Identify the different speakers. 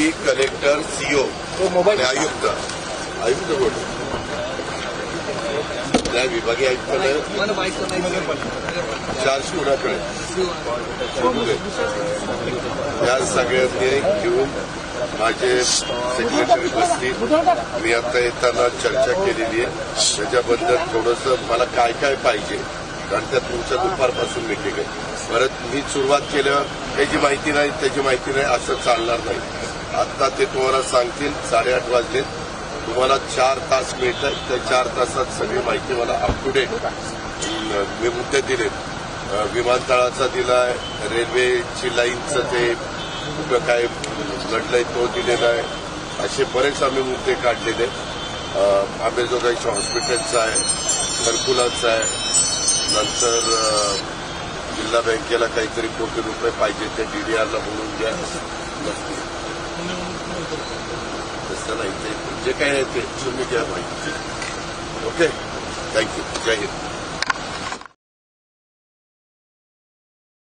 Speaker 1: SP collector CO आणि आयुक्त. आयुक्त कोण? त्या विभागीय आयुक्तालय चार्ज कुणाकडे. या सगळ्यांनी घेऊन माझे सेक्रेटरी बसतील मी आता येताना चर्चा केलेली आहे. त्याच्याबद्दल थोडंसं मला काय काय पाहिजे कारण त्या तुमच्या दुपारपासून मिटिंग आहे. परत मी सुरुवात केल्यावर त्याची माहिती नाही त्याची माहिती नाही असं चालणार नाही. आता ते तुम्हाला सांगतील साडेआठ वाजले तुम्हाला चार तास मिळतात. त्या चार तासात सगळी माहिती मला अप टू डेट मी मुद्दे दिलेत. अ, विमानतळाचा दिलाय रेल्वेची लाईनचं ते कुठं काय लढलंय तो दिलेला आहे. असे बरेच आम्ही मुद्दे काढलेले अ, आंबेजोगाईच्या हॉस्पिटलचा आहे घरकुलाचा आहे. नंतर जिल्हा बँकेला काहीतरी कोटी रुपये पाहिजे ते डीडीआरला म्हणून द्या तसं नाही ते जे काय आहे ते तुम्ही घ्या माहिती ओके थँक्यू जय हिंद